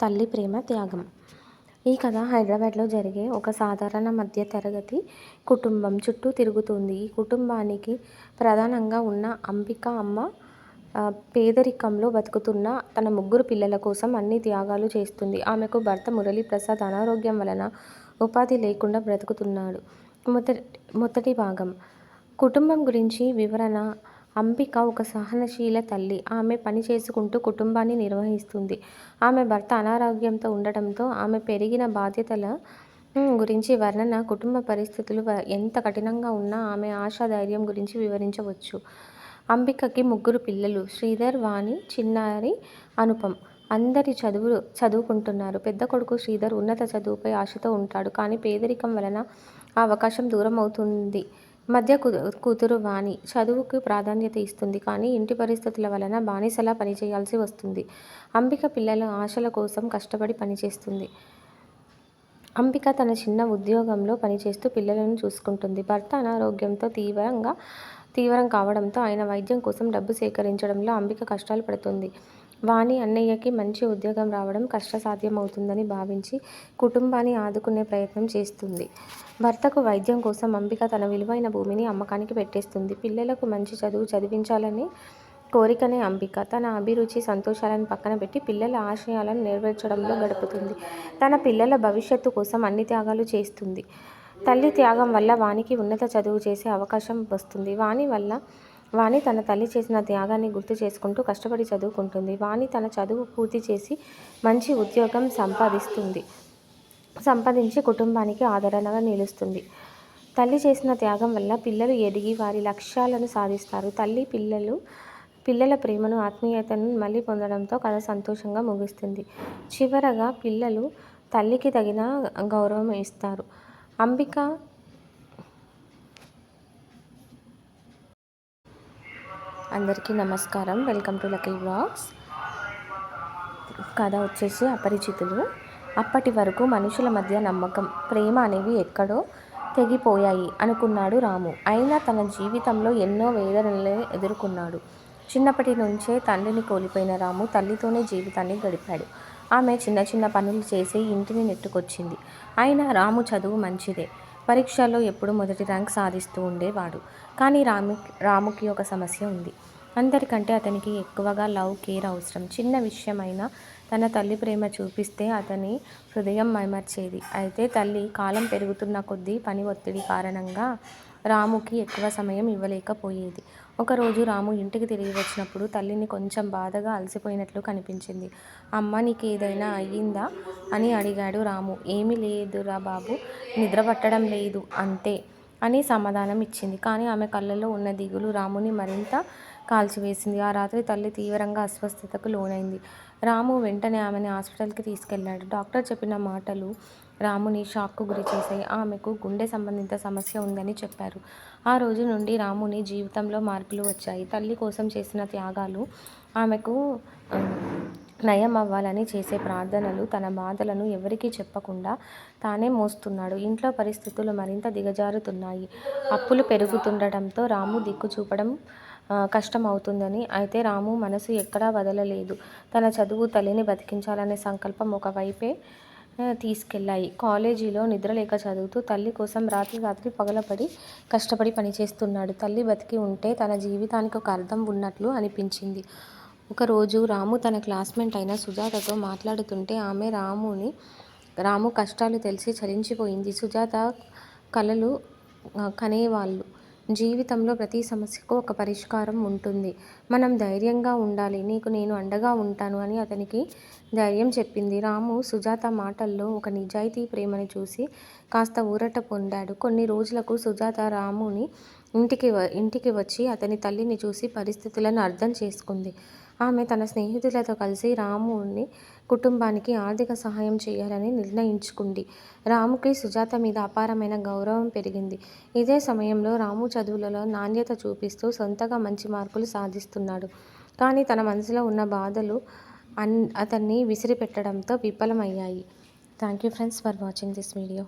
తల్లి ప్రేమ త్యాగం. ఈ కథ హైదరాబాద్లో జరిగే ఒక సాధారణ మధ్య తరగతి కుటుంబం చుట్టూ తిరుగుతుంది. ఈ కుటుంబానికి ప్రధానంగా ఉన్న అంబిక అమ్మ పేదరికంలో బతుకుతున్న తన ముగ్గురు పిల్లల కోసం అన్ని త్యాగాలు చేస్తుంది. ఆమెకు భర్త మురళీప్రసాద్ అనారోగ్యం వలన ఉపాధి లేకుండా బ్రతుకుతున్నాడు. మొదటి మొదటి భాగం. కుటుంబం గురించి వివరణ అంబిక ఒక సహనశీల తల్లి. ఆమె పని చేసుకుంటూ కుటుంబాన్ని నిర్వహిస్తుంది. ఆమె భర్త అనారోగ్యంతో ఉండటంతో ఆమె పెరిగిన బాధ్యతల గురించి వర్ణన కుటుంబ పరిస్థితులు ఎంత కఠినంగా ఉన్నా ఆమె ఆశా ధైర్యం గురించి వివరించవచ్చు. అంబికకి ముగ్గురు పిల్లలు. శ్రీధర్ వాణి చిన్నారి అనుపం అందరి చదువు చదువుకుంటున్నారు. పెద్ద కొడుకు శ్రీధర్ ఉన్నత చదువుపై ఆశతో ఉంటాడు. కానీ పేదరికం వలన ఆ అవకాశం దూరం అవుతుంది మధ్య కూతురు వాణి చదువుకు ప్రాధాన్యత ఇస్తుంది కానీ ఇంటి పరిస్థితుల వలన బానిసలా పనిచేయాల్సి వస్తుంది. అంబిక పిల్లల ఆశల కోసం కష్టపడి పనిచేస్తుంది. అంబిక తన చిన్న ఉద్యోగంలో పనిచేస్తూ పిల్లలను చూసుకుంటుంది. భర్త అనారోగ్యంతో తీవ్రంగా తీవ్రం కావడంతో ఆయన వైద్యం కోసం డబ్బు సేకరించడంలో అంబిక కష్టాలు పడుతుంది. వాణి అన్నయ్యకి మంచి ఉద్యోగం రావడం కష్టసాధ్యమవుతుందని భావించి కుటుంబాన్ని ఆదుకునే ప్రయత్నం చేస్తుంది. భర్తకు వైద్యం కోసం అంబిక తన విలువైన భూమిని అమ్మకానికి పెట్టేస్తుంది. పిల్లలకు మంచి చదువు చదివించాలని కోరికనే అంబిక. తన అభిరుచి సంతోషాలను పక్కన పెట్టి పిల్లల ఆశయాలను నెరవేర్చడంలో గడుపుతుంది. తన పిల్లల భవిష్యత్తు కోసం అన్ని త్యాగాలు చేస్తుంది. తల్లి త్యాగం వల్ల వానికి ఉన్నత చదువు చేసే అవకాశం వస్తుంది. వాణి వల్ల వాణి తన తల్లి చేసిన త్యాగాన్ని గుర్తు చేసుకుంటూ కష్టపడి చదువుకుంటుంది. వాణి తన చదువు పూర్తి చేసి మంచి ఉద్యోగం సంపాదిస్తుంది. సంపాదించి కుటుంబానికి ఆదరణగా నిలుస్తుంది. తల్లి చేసిన త్యాగం వల్ల పిల్లలు ఎదిగి వారి లక్ష్యాలను సాధిస్తారు. తల్లి పిల్లలు పిల్లల ప్రేమను ఆత్మీయతను మళ్ళీ పొందడంతో కథ సంతోషంగా ముగుస్తుంది. చివరగా పిల్లలు తల్లికి తగిన గౌరవం ఇస్తారు. అంబిక అందరికీ నమస్కారం. వెల్కమ్ టు లక్కీ బ్లాగ్స్ కథ వచ్చేసి అపరిచితులు. అప్పటి వరకు మనుషుల మధ్య నమ్మకం ప్రేమ అనేవి ఎక్కడో తెగిపోయాయి అనుకున్నాడు రాము. అయినా తన జీవితంలో ఎన్నో వేదనలే ఎదుర్కొన్నాడు. చిన్నప్పటి నుంచే తండ్రిని కోల్పోయిన రాము తల్లితోనే జీవితాన్ని గడిపాడు. ఆమె చిన్న చిన్న పనులు చేసి ఇంటిని నెట్టుకొచ్చింది. అయినా రాము చదువు మంచిదే. పరీక్షల్లో ఎప్పుడు మొదటి ర్యాంక్ సాధిస్తూ ఉండేవాడు. కానీ రాము రాముకి ఒక సమస్య ఉంది. అందరికంటే అతనికి ఎక్కువగా లవ్ కేర్ అవసరం. చిన్న విషయమైనా తన తల్లి ప్రేమ చూపిస్తే అతని హృదయం మైమర్చేది. అయితే తల్లి కాలం పెరుగుతున్న కొద్దీ పని ఒత్తిడి కారణంగా రాముకి ఎక్కువ సమయం ఇవ్వలేకపోయేది. ఒకరోజు రాము ఇంటికి తిరిగి వచ్చినప్పుడు తల్లిని కొంచెం బాధగా అలసిపోయినట్లు కనిపించింది. అమ్మ నీకు ఏదైనా అయ్యిందా? అని అడిగాడు రాము. ఏమీ లేదురా బాబు నిద్ర పట్టడం లేదు అంతే అని సమాధానం ఇచ్చింది. కానీ ఆమె కళ్ళల్లో ఉన్న దిగులు రాముని మరింత కాల్చివేసింది. ఆ రాత్రి తల్లి తీవ్రంగా అస్వస్థతకు లోనైంది. రాము వెంటనే ఆమెని హాస్పిటల్కి తీసుకెళ్ళాడు డాక్టర్ చెప్పిన మాటలు రాముని షాక్కు గురి చేశాయి. ఆమెకు గుండె సంబంధిత సమస్య ఉందని చెప్పారు. ఆ రోజు నుండి రాముని జీవితంలో మార్పులు వచ్చాయి. తల్లి కోసం చేసిన త్యాగాలు ఆమెకు నయం అవ్వాలని చేసే ప్రార్థనలు తన బాధలను ఎవరికీ చెప్పకుండా తానే మోస్తున్నాడు. ఇంట్లో పరిస్థితులు మరింత దిగజారుతున్నాయి. అప్పులు పెరుగుతుండటంతో రాము దిక్కు చూపడం కష్టం అవుతుందని అయితే రాము మనసు ఎక్కడా వదలలేదు. తన చదువు తల్లిని బతికించాలనే సంకల్పం ఒకవైపే తీసుకెళ్ళాయి. కాలేజీలో నిద్రలేక చదువుతూ తల్లి కోసం రాత్రి రాత్రి పగలపడి కష్టపడి పనిచేస్తున్నాడు. తల్లి బతికి ఉంటే తన జీవితానికి ఒక అర్థం ఉన్నట్లు అనిపించింది. ఒకరోజు రాము తన క్లాస్మేట్ అయిన సుజాతతో మాట్లాడుతుంటే ఆమె రాముని రాము కష్టాలు తెలిసి చలించిపోయింది. సుజాత కళలు కనేవాళ్ళు. జీవితంలో ప్రతి సమస్యకు ఒక పరిష్కారం ఉంటుంది. మనం ధైర్యంగా ఉండాలి. నీకు నేను అండగా ఉంటాను అని అతనికి ధైర్యం చెప్పింది. రాము సుజాత మాటల్లో ఒక నిజాయితీ ప్రేమని చూసి కాస్త ఊరట పొందాడు. కొన్ని రోజులకు సుజాత రాముని ఇంటికి ఇంటికి వచ్చి అతని తల్లిని చూసి పరిస్థితులను అర్థం చేసుకుంది. ఆమె తన స్నేహితులతో కలిసి రాముని కుటుంబానికి ఆర్థిక సహాయం చేయాలని నిర్ణయించుకుంది. రాముకి సుజాత మీద అపారమైన గౌరవం పెరిగింది. ఇదే సమయంలో రాము చదువులలో నాణ్యత చూపిస్తూ సొంతగా మంచి మార్కులు సాధిస్తున్నాడు. కానీ తన మనసులో ఉన్న బాధలు అన్ అతన్ని విసిరిపెట్టడంతో విఫలమయ్యాయి. Thank you friends for watching this video.